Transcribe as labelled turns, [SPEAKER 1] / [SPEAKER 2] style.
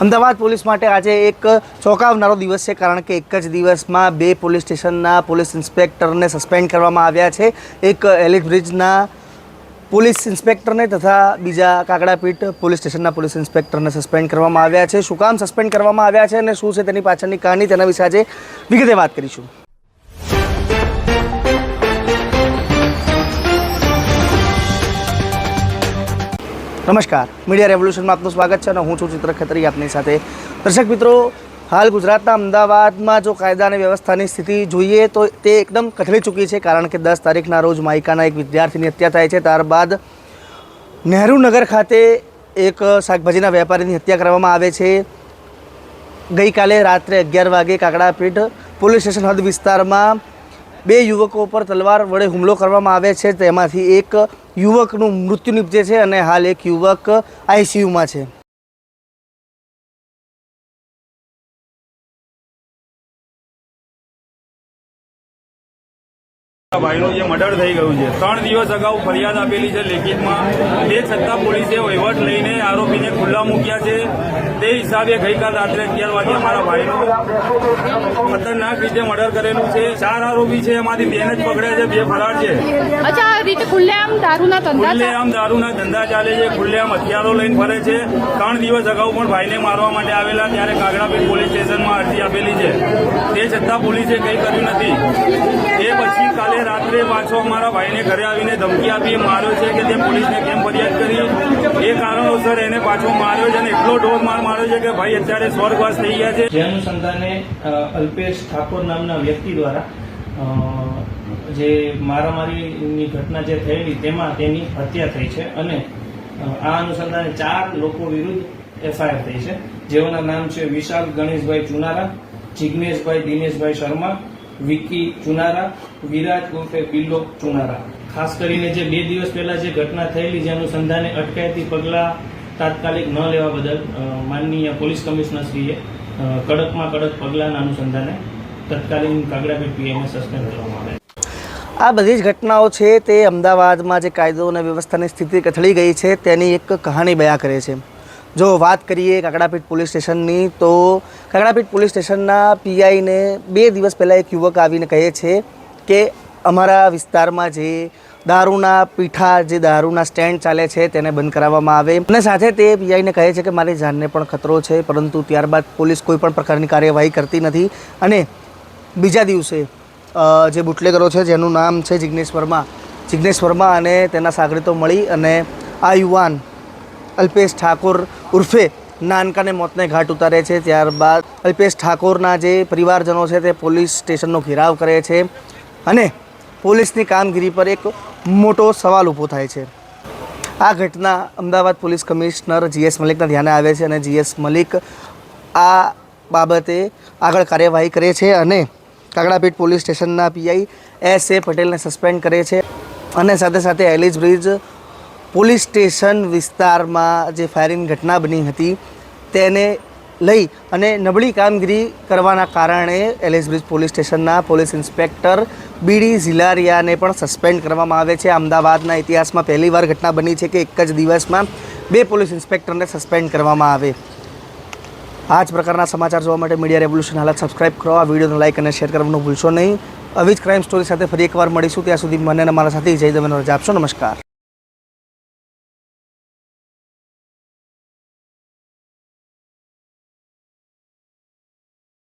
[SPEAKER 1] Ahmedabad police માટે આજે એક ચોંકાવનારો દિવસ છે, કારણ કે એક જ દિવસમાં બે પોલીસ સ્ટેશનના પોલીસ ઇન્સ્પેક્ટરને સસ્પેન્ડ કરવામાં આવ્યા છે. એક એલિટ બ્રિજના પોલીસ ઇન્સ્પેક્ટરને તથા બીજા કાકડાપીઠ પોલીસ સ્ટેશનના પોલીસ ઇન્સ્પેક્ટરને સસ્પેન્ડ કરવામાં આવ્યા છે. શું કામ સસ્પેન્ડ કરવામાં આવ્યા છે અને શું છે તેની પાછળની કહાની તેના વિશે આજે વિગતે વાત કરીશું. નમસ્કાર. મીડિયા રેવોલ્યુશનમાં આપનું સ્વાગત છે અને હું છું ચિત્ર ખત્રી આપની સાથે. દર્શક મિત્રો, હાલ ગુજરાતના અમદાવાદમાં જો કાયદા અને વ્યવસ્થાની સ્થિતિ જોઈએ તો તે એકદમ કથળી ચૂકી છે કારણ કે દસ તારીખના રોજ માઇકાના એક વિદ્યાર્થીની હત્યા થાય છે. ત્યારબાદ નહેરુ નગર ખાતે એક શાકભાજીના વેપારીની હત્યા કરવામાં આવે છે. ગઈકાલે રાત્રે અગિયાર વાગે કાકડાપીઠ પોલીસ સ્ટેશન હદ વિસ્તારમાં બે યુવકો પર તલવાર વડે હુમલો કરવામાં આવે છે. તેમાંથી એક યુવકનું મૃત્યુ નીપજે છે અને હાલ એક યુવક આઈસીયુમાં છે.
[SPEAKER 2] ભાઈનું જે મર્ડર થઈ ગયું છે. ત્રણ દિવસ અગાઉ ફરિયાદ આપેલી છે લેખિતમાં. તે છતાં પોલીસે વહીવટ લઈને આરોપીને ખુલ્લા મૂક્યા છે. તે હિસાબે ગઈકાલ રાત્રે અગિયાર વાગે અમારા ભાઈનું ખતરનાક રીતે મર્ડર કરેલું છે. ચાર આરોપી છે એમાંથી બેન જ પકડ્યા છે બે ફરાર છે.
[SPEAKER 3] ખુલ્લેઆમ દારૂના ધંધા ચાલે?
[SPEAKER 2] છે ખુલ્લેઆમ હથિયારો લઈને ફરે છે. ત્રણ દિવસ અગાઉ પણ ભાઈને મારવા માટે આવેલા ત્યારે કાગડાપીઠ પોલીસ સ્ટેશનમાં અરજી આપેલી છે. તે છતાં પોલીસે કંઈ કર્યું નથી. એ પછી કાલે રાત્રે પાછો અમારા ભાઈને ઘરે આવીને ધમકી આપી, માર્યો છે કે તે પોલીસને કેમ ફરિયાદ કરી. એ કારણોસર એને પાછો માર્યો છે અને એટલો ઢોર માર માર્યો છે કે ભાઈ અત્યારે સ્વર્ગવાસ થઈ ગયા છે.
[SPEAKER 4] જે અનુસંધાને અલ્પેશ ઠાકોર નામના વ્યક્તિ દ્વારા જે મારામારીની ઘટના જે થયેલી તેમાં તેની હત્યા થઈ છે અને આ અનુસંધાને ચાર લોકો વિરુદ્ધ એફઆઈઆર થઈ છે. જેઓના નામ છે વિશાલ, ગણેશભાઈ ચુનારા, જિગ્નેશભાઈ, દિનેશભાઈ શર્મા વિક્કી ચુનારા વિરાજ ઉર્ફે બિલ્લો ચુનારા. ખાસ કરીને જે બે દિવસ પહેલા જે ઘટના થયેલી, જે અનુસંધાને અટકાયતી પગલાં તાત્કાલિક ન લેવા બદલ માનનીય પોલીસ કમિશનરશ્રીએ કડકમાં કડક પગલાંના અનુસંધાને તત્કાલીન કાગડાપીઠ પીએમને સસ્પેન્ડ કરવામાં આવે
[SPEAKER 1] આ બધી જ ઘટનાઓ છે તે અમદાવાદમાં જે કાયદો અને વ્યવસ્થાની સ્થિતિ કથળી ગઈ છે તેની એક કહાની બયા કરે છે. જો વાત કરીએ કાકડાપીઠ પોલીસ સ્ટેશનની, તો કાકડાપીઠ પોલીસ સ્ટેશનના પીઆઈને બે દિવસ પહેલાં એક યુવક આવીને કહે છે કે અમારા વિસ્તારમાં જે દારૂના પીઠા, જે દારૂના સ્ટેન્ડ ચાલે છે તેને બંધ કરાવવામાં આવે. અને સાથે તે પીઆઈને કહે છે કે મારી જાનને પણ ખતરો છે, પરંતુ ત્યારબાદ પોલીસ કોઈ પણ પ્રકારની કાર્યવાહી કરતી નથી. અને બીજા દિવસે જે બુટલેગરો છે, જેનું નામ છે જિગ્નેશ વર્મા જિગ્નેશ વર્મા અને તેના સાગરીતો મળી અને આ યુવાન અલ્પેશ ઠાકોર ઉર્ફે નાનકાને મોતને ઘાટ ઉતારે છે. ત્યારબાદ અલ્પેશ ઠાકોરના જે પરિવારજનો છે તે પોલીસ સ્ટેશનનો ઘેરાવ કરે છે અને પોલીસની કામગીરી પર એક મોટો સવાલ ઊભો થાય છે. આ ઘટના Ahmedabad police commissioner G S મલિકના ધ્યાને આવે છે અને જીએસ મલિક આ બાબતે આગળ કાર્યવાહી કરે છે અને કાગડાપીઠ પોલીસ સ્ટેશનના પીઆઈ એસ એ પટેલને સસ્પેન્ડ કરે છે અને સાથે સાથે એલિસ બ્રિજ પોલીસ સ્ટેશન વિસ્તારમાં જે ફાયરિંગ ઘટના બની હતી, તેને લઈ અને નબળી કામગીરી કરવાના કારણે એલએસ બ્રિજ પોલીસ સ્ટેશનના પોલીસ ઇન્સ્પેક્ટર બીડી ઝિલારિયાને પણ સસ્પેન્ડ કરવામાં આવે છે. અમદાવાદના ઇતિહાસમાં પહેલીવાર ઘટના બની છે કે એક જ દિવસમાં બે પોલીસ ઇન્સ્પેક્ટરને સસ્પેન્ડ કરવામાં આવે. આ જ પ્રકારના સમાચાર જોવા માટે મીડિયા રેવોલ્યુશન હાલત સબસ્ક્રાઇબ કરો. આ વિડીયોને લાઇક અને શેર કરવાનું ભૂલશો નહીં. આવી જ ક્રાઇમ સ્ટોરી સાથે ફરી એકવાર મળીશું. ત્યાં સુધી મને અને મારા સાથે જય દવેનો રજા આપશો નમસ્કાર.